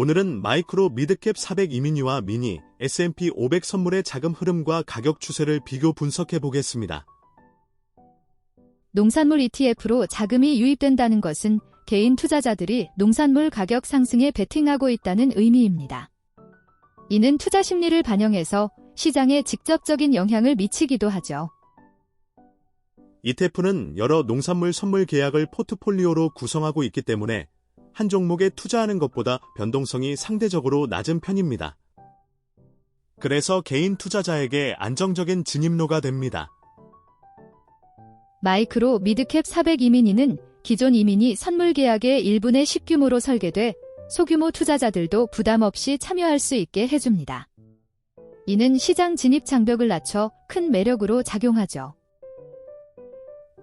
오늘은 마이크로 미드캡 400 이미니와 미니 S&P 500 선물의 자금 흐름과 가격 추세를 비교 분석해 보겠습니다. 농산물 ETF로 자금이 유입된다는 것은 개인 투자자들이 농산물 가격 상승에 베팅하고 있다는 의미입니다. 이는 투자 심리를 반영해서 시장에 직접적인 영향을 미치기도 하죠. ETF는 여러 농산물 선물 계약을 포트폴리오로 구성하고 있기 때문에 한 종목에 투자하는 것보다 변동성이 상대적으로 낮은 편입니다. 그래서 개인 투자자에게 안정적인 진입로가 됩니다. 마이크로 미드캡 400 이미니는 기존 이미니 선물 계약의 1분의 10 규모로 설계돼 소규모 투자자들도 부담 없이 참여할 수 있게 해줍니다. 이는 시장 진입 장벽을 낮춰 큰 매력으로 작용하죠.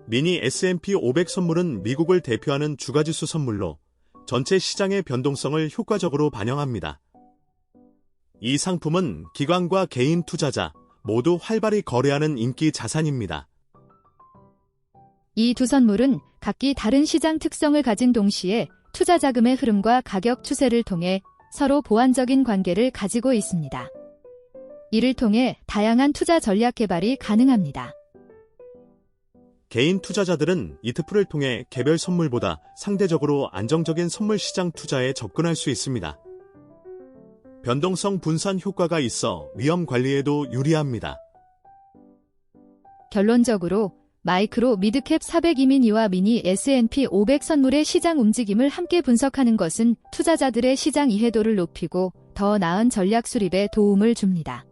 미니 S&P 500 선물은 미국을 대표하는 주가지수 선물로 전체 시장의 변동성을 효과적으로 반영합니다. 이 상품은 기관과 개인 투자자 모두 활발히 거래하는 인기 자산입니다. 이 두 선물은 각기 다른 시장 특성을 가진 동시에 투자 자금의 흐름과 가격 추세를 통해 서로 보완적인 관계를 가지고 있습니다. 이를 통해 다양한 투자 전략 개발이 가능합니다. 개인 투자자들은 ETF를 통해 개별 선물보다 상대적으로 안정적인 선물 시장 투자에 접근할 수 있습니다. 변동성 분산 효과가 있어 위험 관리에도 유리합니다. 결론적으로 마이크로 미드캡 400 이미니와 미니 S&P 500 선물의 시장 움직임을 함께 분석하는 것은 투자자들의 시장 이해도를 높이고 더 나은 전략 수립에 도움을 줍니다.